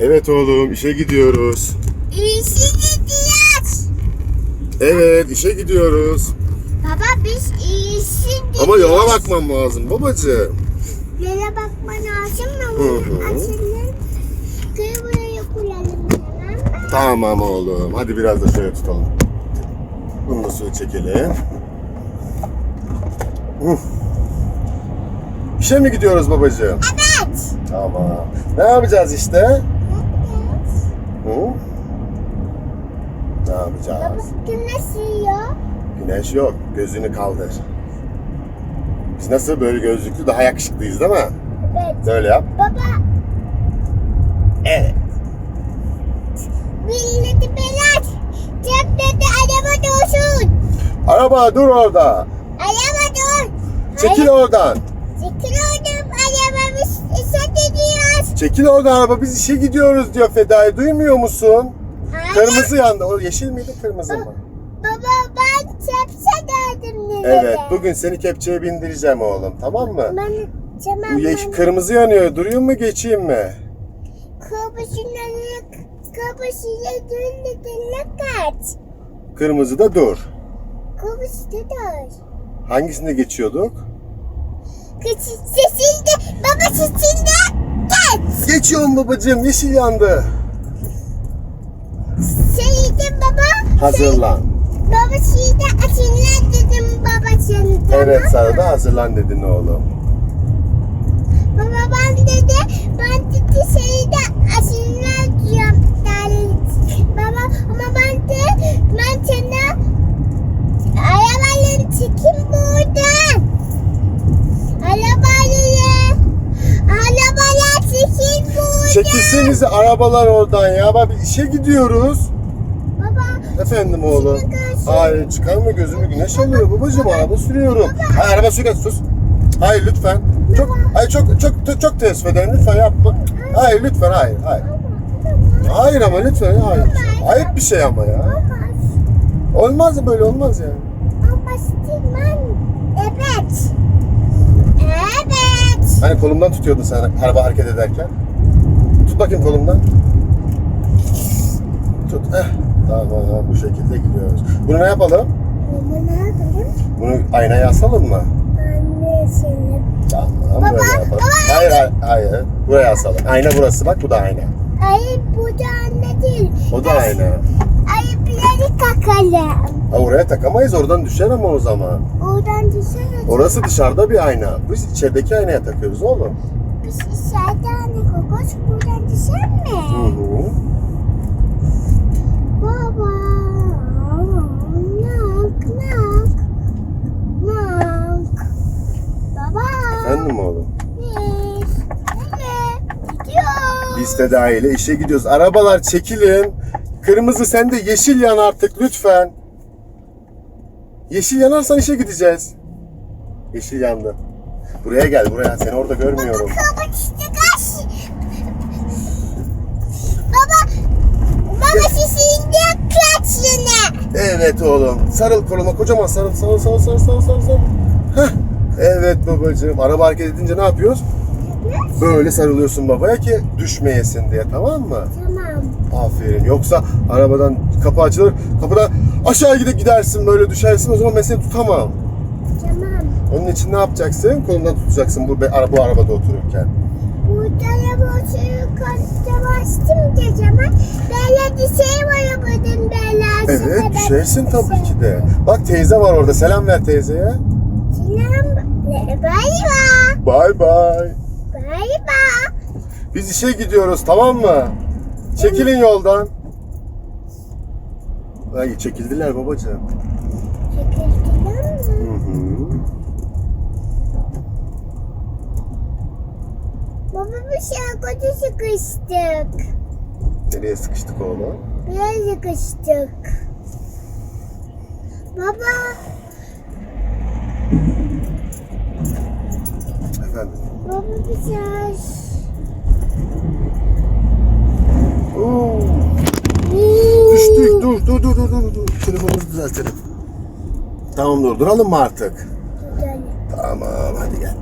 Evet oğlum işe gidiyoruz. İşe gidiyoruz. Evet işe gidiyoruz. Baba biz işe gidiyoruz. Ama yola bakmam lazım babacığım. Yola bakman lazım mı? buraya koyalım tamam? Tamam oğlum. Hadi biraz da şöyle tutalım. Bunu da suya çekelim. Uf. İşe mi gidiyoruz babacığım? Evet. Tamam. Ne yapacağız işte? Hı? Ne yapacağız? güneş yiyor. Güneş yok. Gözünü kaldır. Biz nasıl böyle gözlüklü daha yakışıklıyız değil mi? Evet. Böyle yap. Baba Evet. milleti beler. Cep dedi araba dursun. Araba dur orada. Araba dur. Çekil oradan. Çekil oradan arabamız işe gidiyoruz. Çekil oradan araba. Biz işe gidiyoruz diyor Fedai. Duymuyor musun? Kırmızı yandı. O yeşil miydi kırmızı mı? Baba ben çepse derdim dedi. Evet. Bugün seni kepçeye bindireceğim oğlum. Tamam mı? Ben Bu yeş ben- kırmızı yanıyor. Durayım mı geçeyim mi? Kapısına kapısıyla döndüğüne kaç. Kırmızı da dur. Kapısı da dur. Hangisinde geçiyorduk? Kız sesinde baba sesinde kaç. Geçiyorum babacığım. Yeşil yandı. Şeydi baba. Hazırlan. Baba şeyde açınlar dedim babacığım. Evet tamam sana da hazırlan dedin oğlum. Baba ben dedi ben dedi şeyde açınlar diyorum. derdi. Baba ama ben de ben sana arabayla çekim buradan. Arabayla arabayla çekim buradan. Çekilsenize arabalar oradan ya. Bak işe gidiyoruz. Efendim oğlum. Hayır çıkarma gözümü güneş alıyor babacığım araba sürüyorum. Hayır araba sürüyor sus. Hayır lütfen. Çok hayır çok çok çok, çok teessüf ederim lütfen yapma. Hayır lütfen hayır hayır. Hayır ama lütfen hayır. Ayıp bir şey ama ya. olmaz. Böyle olmaz yani. Evet. Evet. Hani kolumdan tutuyordu sen araba hareket ederken. Tut bakayım kolumdan. Tut. Eh. Tamam tamam bu şekilde gidiyoruz. Bunu ne yapalım? Ama ne yapayım? Bunu aynaya asalım mı? Anne seni. Tamam Baba, böyle yapalım. baba. Hayır hayır hayır. Buraya asalım. Ayna burası bak bu da ayna. Ay bu da anne değil. O da ayna. Ayıpları kakalım. Ha, oraya takamayız oradan düşer ama o zaman. Oradan düşer. Orası dışarıda bir ayna. Biz içerideki aynaya takıyoruz oğlum. Biz içeride anne kokoş buradan düşer Hı mi? hı. Baba. Nak nak. Nak. Baba. Efendim oğlum. Biz. Nereye? Gidiyoruz. Biz tedaiyle işe gidiyoruz. Arabalar çekilin. Kırmızı sen de yeşil yan artık lütfen. Yeşil yanarsan işe gideceğiz. Yeşil yandı. Buraya gel buraya. Seni orada görmüyorum. Kapat işte kaç. Baba. Baba sesinde kaç yine. Evet oğlum. Sarıl koluma kocaman sarıl sarıl sarıl sarıl sarıl sarıl sarıl. Heh. Evet babacığım. Araba hareket edince ne yapıyoruz? Böyle sarılıyorsun babaya ki düşmeyesin diye tamam mı? Tamam. Aferin. Yoksa arabadan kapı açılır. Kapıda aşağı gidip gidersin böyle düşersin. O zaman ben seni tutamam. Tamam. Onun için ne yapacaksın? Kolundan tutacaksın bu, bu arabada otururken. Burada bastım da zaman böyle bir şey var arabanın böyle. Evet düşersin tabii ki de. Bak teyze var orada. Selam ver teyzeye. Selam. Bay bay. Bay bay. Bay bay. Biz işe gidiyoruz tamam mı? Çekilin yoldan. Ay çekildiler babacığım. Şey kötü sıkıştık. Nereye sıkıştık oğlum? Biraz sıkıştık. Baba. Efendim. Baba bir şey. Oo, düştük. Dur dur dur dur dur. dur. Telefonumuzu düzeltelim. Tamam dur. Duralım mı artık? Tamam hadi gel.